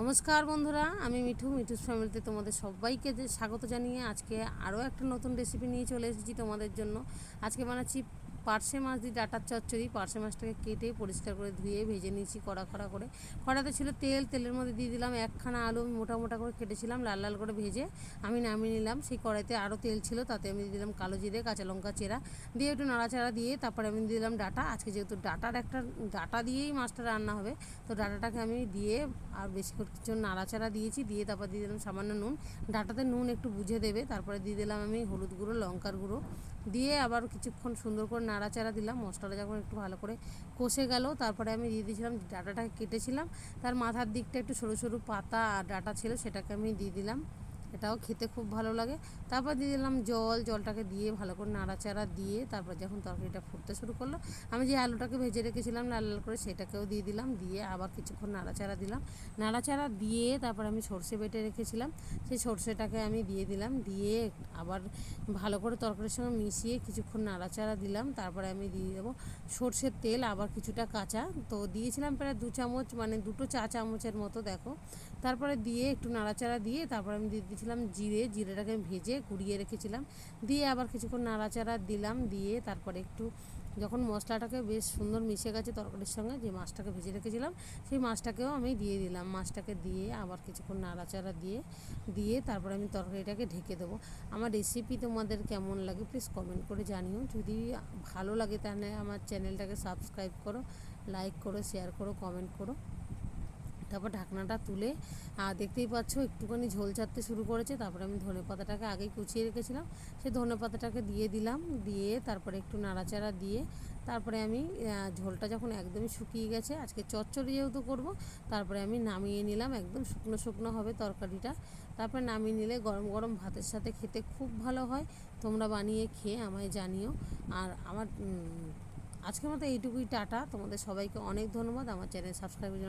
নমস্কার বন্ধুরা, আমি মিঠু, মিঠুস ফ্যামিলিতে তোমাদের সবাইকে স্বাগত জানিয়ে আজকে আরও একটা নতুন রেসিপি নিয়ে চলে এসেছি তোমাদের জন্য। আজকে বানাচ্ছি পার্শে মাছ দিয়ে ডাটার চচ্চড়ি, পার্শে মাছটাকে কেটে পরিষ্কার করে ধুয়ে ভেজে নিয়েছি কড়া কড়া করে। কড়াতে ছিল তেল, তেলের মধ্যে দিয়ে দিলাম একখানা আলু, আমি মোটা মোটা করে কেটেছিলাম, লাল লাল করে ভেজে আমি নামিয়ে নিলাম। সেই কড়াইতে আরও তেল ছিল, তাতে আমি দিয়ে দিলাম কালো জিরে, কাঁচা লঙ্কা চেরা। দিয়ে একটু নাড়াচাড়া দিয়ে তারপরে আমি দিয়ে দিলাম ডাটা। আজকে যেহেতু ডাটার একটা, ডাটা দিয়েই মাছটা রান্না হবে, তো ডাটাটাকে আমি দিয়ে আর বেশি কিছু নাড়াচাড়া দিয়েছি। দিয়ে তারপর দিয়ে দিলাম সামান্য নুন। ডাটাতে নুন একটু বুঝে দেবে, তারপরে দিয়ে দিলাম আমি হলুদ গুঁড়ো, লঙ্কার গুঁড়ো। দিয়ে আবার কিছুক্ষণ সুন্দর করে নাড়াচাড়া দিলাম, মশলাটা যখন একটু ভালো করে কষে গেল, তারপরে আমি দিয়ে দিয়েছিলাম ডাটাটাকে কেটেছিলাম। তার মাথার দিকটা একটু সরু সরু পাতা আর ডাটা ছিল, সেটাকে আমি দিয়ে দিলাম। এটাও খেতে খুব ভালো লাগে। তারপর দিয়ে দিলাম জল, জলটাকে দিয়ে ভালো করে নাড়াচাড়া দিয়ে তারপর যখন তরকারিটা ফুটতে শুরু করল, আমি যে আলুটাকে ভেজে রেখেছিলাম লাল লাল করে সেটাকেও দিয়ে দিলাম, দিয়ে আবার কিছুক্ষণ নাড়াচাড়া দিলাম। নাড়াচাড়া দিয়ে তারপর আমি সর্ষে বেটে রেখেছিলাম, সেই সর্ষেটাকে আমি দিয়ে দিলাম, দিয়ে আবার ভালো করে তরকারির সঙ্গে মিশিয়ে কিছুক্ষণ নাড়াচাড়া দিলাম, তারপরে আমি দিয়ে দেবো সর্ষের তেল, আবার কিছুটা কাঁচা। তো দিয়েছিলাম প্রায় দু চামচ মানে দুটো চা চামচের মতো, দেখো। তারপরে দিয়ে একটু নাড়াচাড়া দিয়ে তারপরে আমি দিয়ে দিয়েছিলাম জিরে, জিরেটাকে আমি ভেজে কুড়িয়ে রেখেছিলাম। দিয়ে আবার কিছুক্ষণ নাড়াচাড়া দিলাম, দিয়ে তারপরে একটু যখন মশলাটাকে বেশ সুন্দর মিশে গেছে তরকারির সঙ্গে, যে মাছটাকে ভেজে রেখেছিলাম, সেই মাছটাকেও আমি দিয়ে দিলাম। মাছটাকে দিয়ে আবার কিছুক্ষণ নাড়াচাড়া দিয়ে দিয়ে তারপরে আমি তরকারিটাকে ঢেকে দেবো। আমার রেসিপি তোমাদের কেমন লাগে প্লিজ কমেন্ট করে জানিও। যদি ভালো লাগে তাহলে আমার চ্যানেলটাকে সাবস্ক্রাইব করো লাইক করো শেয়ার করো কমেন্ট করো। তারপর ঢাকনাটা তুলে, আর দেখতেই পাচ্ছ একটুখানি ঝোল ছাড়তে শুরু করেছে, তারপরে আমি ধনে পাতাটাকে আগেই কুচিয়ে রেখেছিলাম। সেই ধনে পাতাটাকে দিয়ে দিলাম, দিয়ে তারপরে একটু নাড়াচাড়া দিয়ে তারপরে আমি ঝোলটা যখন একদমই শুকিয়ে গেছে, আজকে চচ্চড়ি যেহেতু করব, তারপরে আমি নামিয়ে নিলাম, একদম শুকনো শুকনো হবে তরকারিটা। তারপরে নামিয়ে নিলে গরম গরম ভাতের সাথে খেতে খুব ভালো হয়, তোমরা বানিয়ে খেয়ে আমায় জানিও। আর আমার আজকের মতো এইটুকুই, টাটা। তোমাদের সবাইকে অনেক ধন্যবাদ। আমার চ্যানেল সাবস্ক্রাইবের জন্য